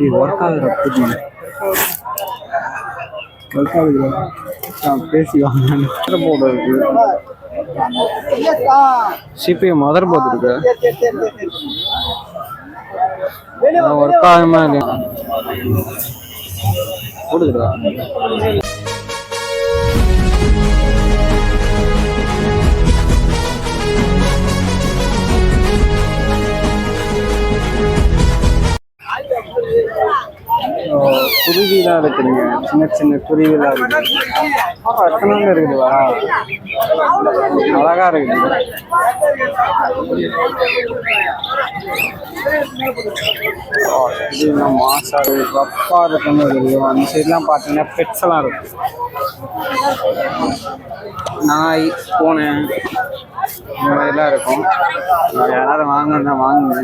இது ஒர்க் ஆகுற ஒர்க் ஆகுது பேசி வாங்க போர்டு இருக்கு. C P M mother board இருக்கு. ஒர்க் ஆகுமா இல்லையா? குருவிலாம் இருக்குதுங்க. சின்ன சின்ன குருவிலாம் இருக்குது ஆ, எத்தனை இருக்குதுவா அழகா இருக்குது. ஆ, இது நம்ம ரப்பா இருக்குன்னு இருக்குது அந்த சைட்லாம் பார்த்தீங்கன்னா பெட்ஸ் எல்லாம் இருக்கு நாய் பூனை இந்த மாதிரிலாம் இருக்கும். யாராவது வாங்கணும்னா வாங்குங்க.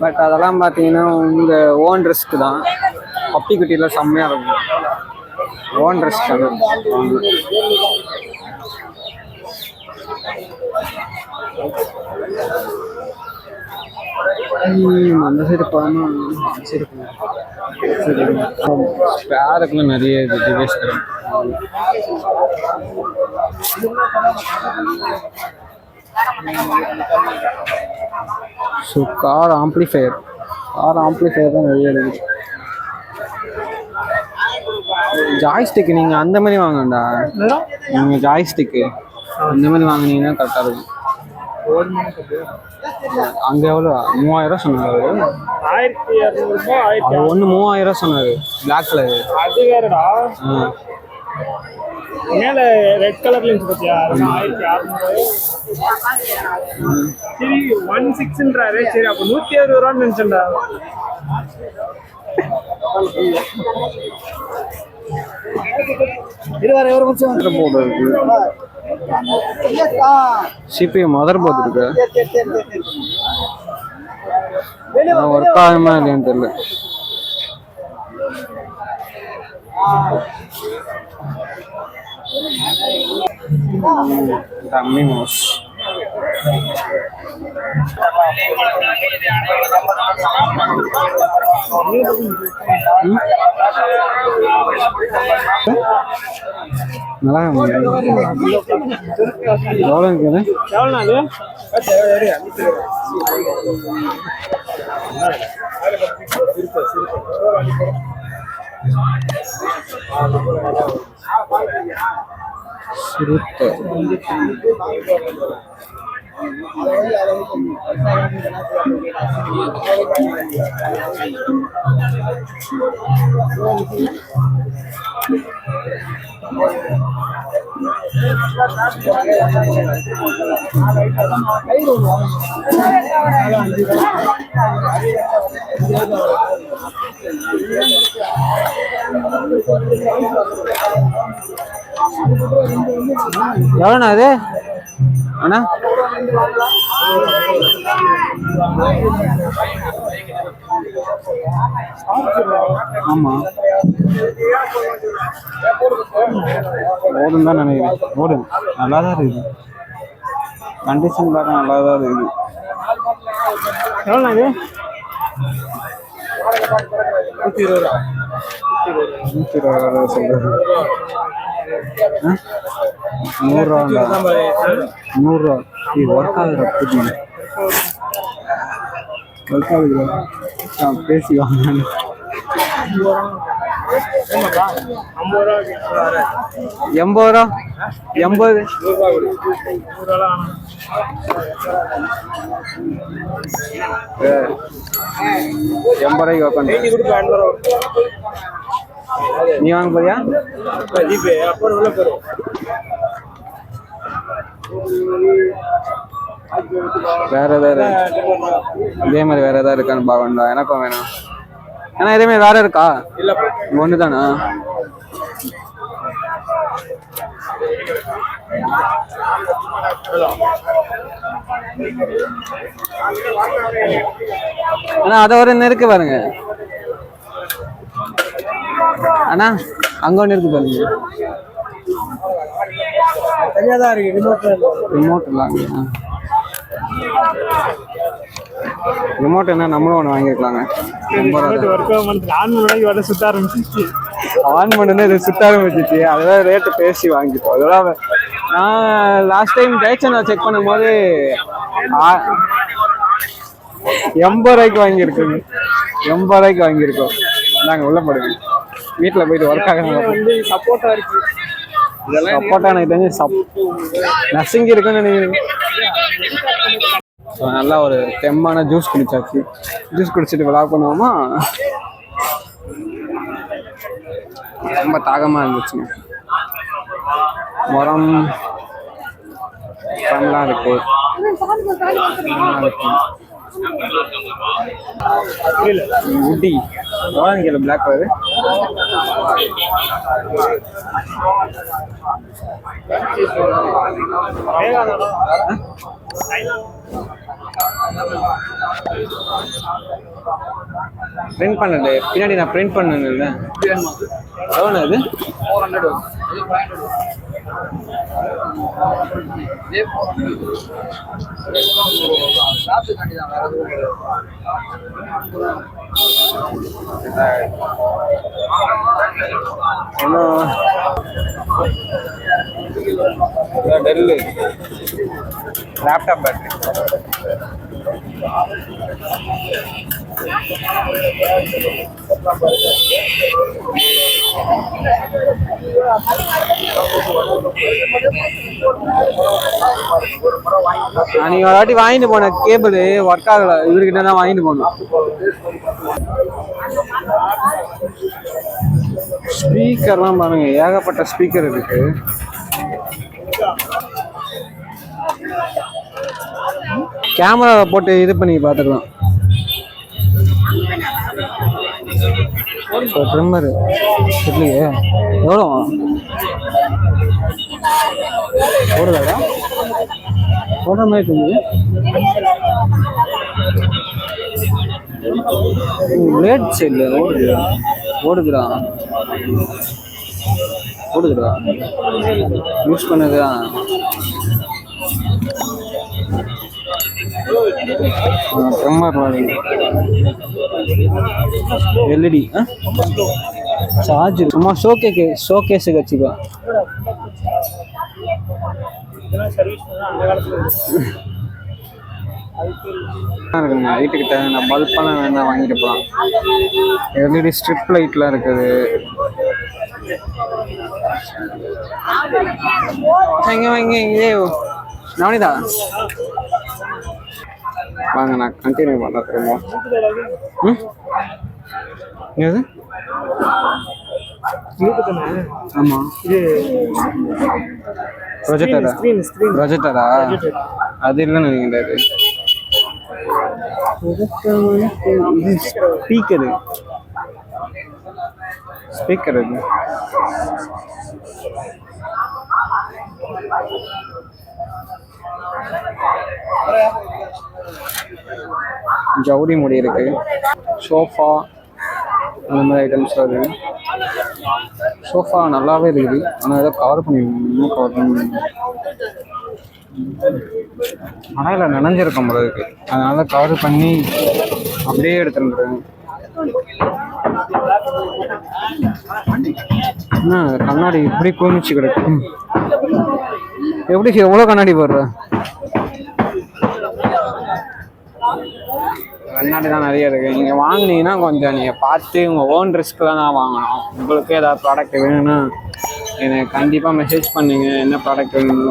பட் அதெல்லாம் பார்த்தீங்கன்னா உங்கள் ஓன் ரிஸ்க் தான். பப்பி குட்டியில் செம்மையாக இருக்கும். ஓன் ரிஸ்க் அது. அந்த சைடு போனா அந்த சைடு சரி பேருக்குலாம் நிறைய இது device so car amplifier car amplifier தான் நிறைய இருக்குது. ஜாய்ஸ்டிக் நீங்கள் அந்த மாதிரி வாங்கண்டா நீங்கள் ஜாய்ஸ்டிக்கு அந்த மாதிரி வாங்குனீங்கன்னா கரெக்டாக இருக்கும். அங்கே எவ்வளோ? மூவாயிரம் சொன்னார். அவரு ஒன்று மூவாயிரம் சொன்னார். பிளாக் கலர் அது வேறடா. மேல ரெட் கலர்ல இருந்துச்சு பாத்தியா? ஆயிரத்தி அறுநூறு சரி ஒன் சிக்ஸ்ன்றாரு சரி அப்ப நூத்தி அறுபது ரூபான்னு நினைச்சேன்டா. இருபது ஒரு மதர் போர்டு இருக்கு. C P M mother board இருக்கு? ஒர்க் ஆகுமா இல்லையான்னு தெரியல. டம்மி மவுஸ் நல்லா எவ்வளோ இருக்குது எவ்வளோ நாள் சிறுத்தை. எவ்வளோண்ணா அது அண்ணா? ஆமாம் ஓடும் தான் நினைக்கிறேன். ஓடும். நல்லா தான் இருக்குது. கண்டிஷன் பார்க்க நல்லா தான் இருக்குது எவ்வளோ நூற்றி இருபது ரூபா. நூற்றி இருபது ரூபா சொல்கிறது நூறுரூவா நூறுரூவா. இது ஒர்க் ஆகுற புதி ஒர்க் ஆகுது பேசி வாங்க எண்பது ரூபா? எண்பது? எண்பது ரூபாய்க்கு உட்காந்து நீ வாங்க போறியா? ஜிபே அப்புறம் உள்ள வேற ஏதாவது இதே மாதிரி வேற ஏதாவது இருக்கான்னு பார்க்கணும்டா எனக்கும் வேணும். ஏன்னா மாதிரி வேற இருக்கா? ஒன்று தானா அண்ணா அதை ஒரு இருக்கு பாருங்க. அண்ணா அங்க ஒன்று இருக்கு பாருங்க. தனியாக தான் இருக்கு. ரிமோட் ரிமோட் இல்லாங்க ரிமோட் என்ன நம்மளும் ஒன்று வாங்கியிருக்கலாங்க ஆன் பண்ணுன்னு இது சுத்த ஆரம்பிச்சிச்சு. அதெல்லாம் ரேட்டு பேசி வாங்கிட்டோம் அதெல்லாம் நான் லாஸ்ட் டைம் ஜெயச்சந்தா செக் பண்ணும்போது எண்பது ரூபாய்க்கு வாங்கியிருக்கோங்க எண்பது ரூபாய்க்கு வாங்கியிருக்கோம். நாங்கள் உள்ள போடுங்க. வீட்டில் போயிட்டு ஒர்க் ஆக வந்து சப்போர்ட்டா இருக்கு. எனக்கு தெரிஞ்சு சப் நசுங்கி இருக்குன்னு நினைக்கிறேன் ஸோ நல்லா ஒரு தெம்மான ஜூஸ் குடிச்சாச்சு. ஜூஸ் குடிச்சிட்டு விழா பண்ணுவோமா? ரொம்ப தாகமாக இருந்துச்சுங்க. முரம் பண்ணலாம் இருக்கு. நல்லா இருக்கு எவ்வளோ பிளாக் கலரு பிரிண்ட் பண்ணது பின்னாடி நான் பிரிண்ட் பண்ணல எவ்வளோ இது ஒன்றும் டெல்லு. Laptop battery. நான் நீங்க ஒரு வாட்டி வாங்கிட்டு போன கேபிள் ஒர்க் ஆகல. இவர்கிட்ட தான் வாங்கிட்டு போனோம் ஸ்பீக்கர்லாம் பாருங்க ஏகப்பட்ட ஸ்பீக்கர் இருக்கு. கேமரா போட்டு இது பண்ணி பார்த்துக்கலாம். இப்போ ட்ரிம்மரு. இல்லையே எவ்வளோ? போடுறதா? போடுற மாதிரி தெரியுது. லேட் சைடில் ஓடுது ஓடுதுடா. ஓடுதுடா. யூஸ் பண்ணதுதான் ட்ரிம்மர் எல்இடி சார்ஜ் சும்மா ஷோகேக்கு ஷோகேஸுக்கு வச்சுக்கோ. இருக்குங்க. வீட்டுக்கிட்ட நான் பல்பெல்லாம் வேணா வாங்கிட்டு போகலாம் எல்இடி ஸ்ட்ரிப் லைட்லாம் இருக்குது. வாங்க வாங்க இதே நவனிதா? வாங்க நான் கண்டினியூ பண்ண திரும்ப ம்? எது ஆமாம் இது ப்ரொஜெக்டரா ப்ரொஜெக்டரா அது இல்லைன்னு நினைக்கிறேன் இது ஸ்பீக்கரு ஸ்பீக்கர் இது. ஜவுரி முடி இருக்கு. சோஃபா அந்த மாதிரி ஐட்டம்ஸ் வருது சோஃபா நல்லாவே இருக்குது. ஆனால் ஏதோ கவர் பண்ணி இன்னும் கவர் பண்ணி மழையில் நனைஞ்சிருக்கும் போல இருக்கு. அதனால கவர் பண்ணி அப்படியே எடுத்துருந்துருங்க என்ன கண்ணாடி இப்படி குமிச்சு கிடக்கு எப்படி எவ்வளோ கண்ணாடி போடுற? கண்ணாடி தான் நிறைய இருக்கு. நீங்க வாங்குனீங்கன்னா கொஞ்சம் நீங்க பார்த்து உங்க ஓன் ரிஸ்க்ல தான் வாங்கணும். உங்களுக்கு ஏதாவது ப்ராடக்ட் வேணும்னா எனக்கு கண்டிப்பா மெசேஜ் பண்ணுங்க. என்ன ப்ராடக்ட் வேணும்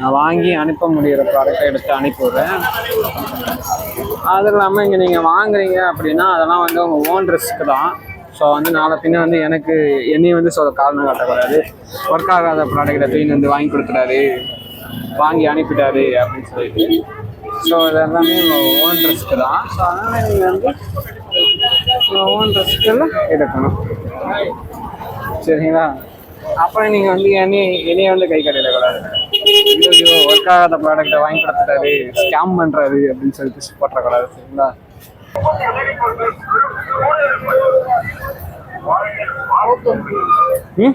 நான் வாங்கி அனுப்ப முடியிற ப்ராடக்டை எடுத்து அனுப்பிவிடுறேன். அது இல்லாமல் இங்கே நீங்கள் வாங்குறீங்க அப்படின்னா அதெல்லாம் வந்து உங்கள் ஓன் ரிஸ்க் தான். ஸோ வந்து நாளை பின்ன வந்து எனக்கு என்னையும் வந்து சொல்ல காரணம் காட்டக்கூடாது ஒர்க் ஆகாத ப்ராடக்ட்டை தூக்கி வந்து வாங்கி கொடுத்துட்டாரு வாங்கி அனுப்பிட்டாரு அப்படின்னு சொல்லிட்டு. ஸோ இது எல்லாமே ஓன் ரிஸ்க் தான். ஸோ அதனால் நீங்கள் வந்து ஓன் ரிஸ்கில் எடுக்கணும். சரிங்களா? அப்புறம் நீங்கள் வந்து என்னைய என்னைய வந்து கை கட்டிடக்கூடாது ஐயோ ஒர்க் ஆகாத ப்ராடக்ட்டை வாங்கி கொடுத்துட்டாரு ஸ்கேம் பண்ணுறாரு அப்படின்னு சொல்லிட்டு போட்டக்கூடாது சரிங்களா? ம்?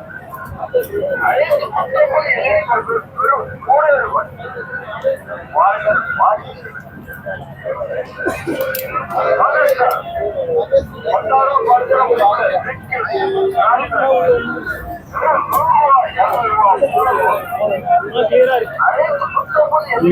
புத்தொன்பது எல்இடி